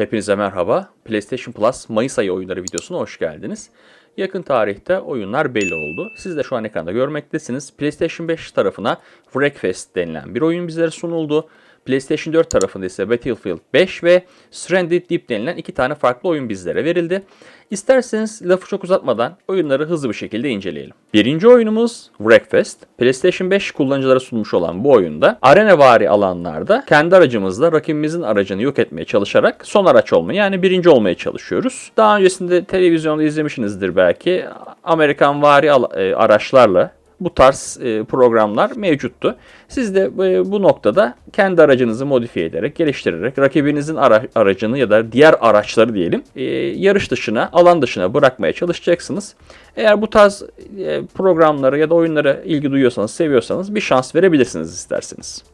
Hepinize merhaba. PlayStation Plus Mayıs ayı oyunları videosuna hoş geldiniz. Yakın tarihte oyunlar belli oldu. Siz de şu an ekranda görmektesiniz. PlayStation 5 tarafına Wreckfest denilen bir oyun bizlere sunuldu. PlayStation 4 tarafında ise Battlefield 5 ve Stranded Deep denilen iki tane farklı oyun bizlere verildi. İsterseniz lafı çok uzatmadan oyunları hızlı bir şekilde inceleyelim. Birinci oyunumuz Wreckfest. PlayStation 5 kullanıcılara sunmuş olan bu oyunda arenavari alanlarda kendi aracımızla rakibimizin aracını yok etmeye çalışarak son araç olmayı yani birinci olmaya çalışıyoruz. Daha öncesinde televizyonda izlemişsinizdir belki. Amerikan vari araçlarla bu tarz e, programlar mevcuttu. Siz de e, bu noktada kendi aracınızı modifiye ederek, geliştirerek rakibinizin ara- aracını ya da diğer araçları diyelim e, yarış dışına, alan dışına bırakmaya çalışacaksınız. Eğer bu tarz e, programlara ya da oyunlara ilgi duyuyorsanız, seviyorsanız bir şans verebilirsiniz isterseniz.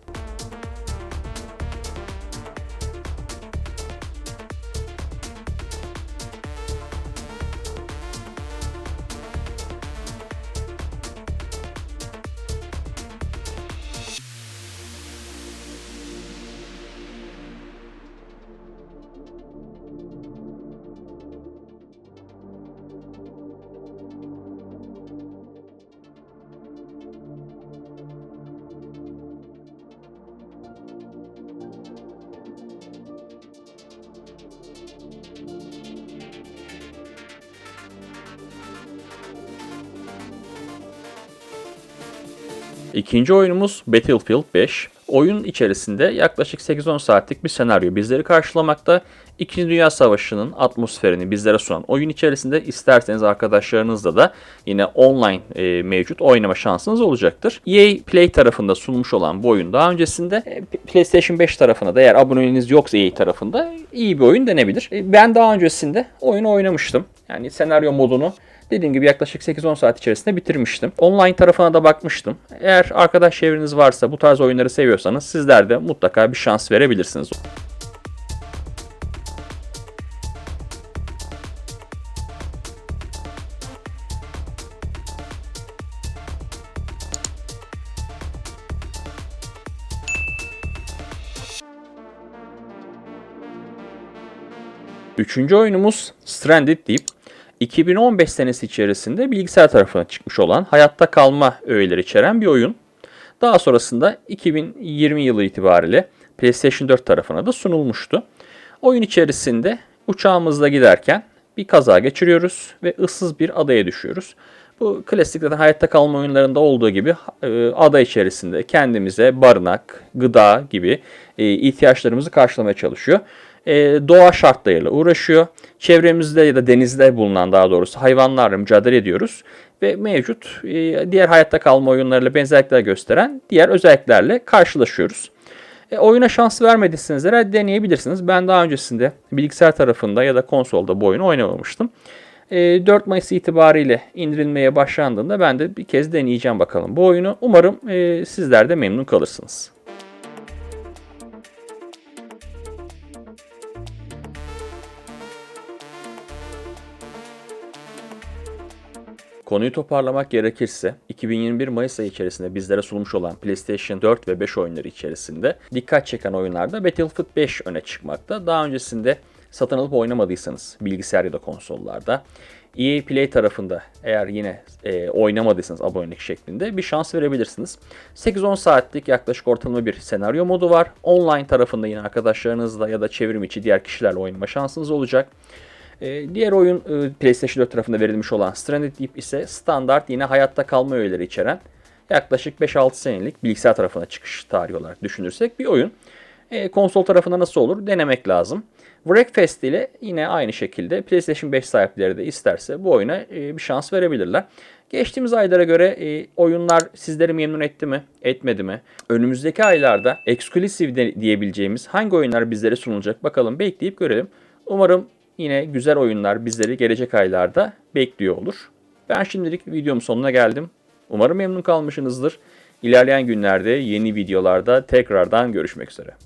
İkinci oyunumuz Battlefield 5. Oyun içerisinde yaklaşık 8-10 saatlik bir senaryo bizleri karşılamakta. İkinci Dünya Savaşı'nın atmosferini bizlere sunan oyun içerisinde isterseniz arkadaşlarınızla da yine online e, mevcut oynama şansınız olacaktır. EA Play tarafında sunmuş olan bu oyun daha öncesinde e, PlayStation 5 tarafına da eğer aboneliğiniz yoksa EA tarafında iyi bir oyun denebilir. E, ben daha öncesinde oyunu oynamıştım. Yani senaryo modunu Dediğim gibi yaklaşık 8-10 saat içerisinde bitirmiştim. Online tarafına da bakmıştım. Eğer arkadaş çevreniz varsa bu tarz oyunları seviyorsanız sizler de mutlaka bir şans verebilirsiniz. Üçüncü oyunumuz Stranded Deep. 2015 senesi içerisinde bilgisayar tarafına çıkmış olan hayatta kalma öğeleri içeren bir oyun. Daha sonrasında 2020 yılı itibariyle PlayStation 4 tarafına da sunulmuştu. Oyun içerisinde uçağımızla giderken bir kaza geçiriyoruz ve ıssız bir adaya düşüyoruz. Bu klasik zaten hayatta kalma oyunlarında olduğu gibi e, ada içerisinde kendimize barınak, gıda gibi e, ihtiyaçlarımızı karşılamaya çalışıyor e, doğa şartlarıyla uğraşıyor. Çevremizde ya da denizde bulunan daha doğrusu hayvanlarla mücadele ediyoruz. Ve mevcut e, diğer hayatta kalma oyunlarıyla benzerlikler gösteren diğer özelliklerle karşılaşıyoruz. E, oyuna şans vermediyseniz eğer deneyebilirsiniz. Ben daha öncesinde bilgisayar tarafında ya da konsolda bu oyunu oynamamıştım. E, 4 Mayıs itibariyle indirilmeye başlandığında ben de bir kez deneyeceğim bakalım bu oyunu. Umarım e, sizler de memnun kalırsınız. Konuyu toparlamak gerekirse 2021 Mayıs ayı içerisinde bizlere sunmuş olan PlayStation 4 ve 5 oyunları içerisinde dikkat çeken oyunlarda Battlefield 5 öne çıkmakta. Daha öncesinde satın alıp oynamadıysanız bilgisayar ya da konsollarda EA Play tarafında eğer yine e, oynamadıysanız abonelik şeklinde bir şans verebilirsiniz. 8-10 saatlik yaklaşık ortalama bir senaryo modu var. Online tarafında yine arkadaşlarınızla ya da çevrim içi diğer kişilerle oynama şansınız olacak. E, diğer oyun e, PlayStation 4 tarafında verilmiş olan Stranded Deep ise standart yine hayatta kalma öğeleri içeren yaklaşık 5-6 senelik bilgisayar tarafına çıkış tarihi olarak düşünürsek bir oyun. E, konsol tarafında nasıl olur denemek lazım. Wreckfest ile yine aynı şekilde PlayStation 5 sahipleri de isterse bu oyuna e, bir şans verebilirler. Geçtiğimiz aylara göre e, oyunlar sizleri memnun etti mi, etmedi mi? Önümüzdeki aylarda exclusive diyebileceğimiz hangi oyunlar bizlere sunulacak bakalım bekleyip görelim. Umarım yine güzel oyunlar bizleri gelecek aylarda bekliyor olur. Ben şimdilik videomun sonuna geldim. Umarım memnun kalmışsınızdır. İlerleyen günlerde yeni videolarda tekrardan görüşmek üzere.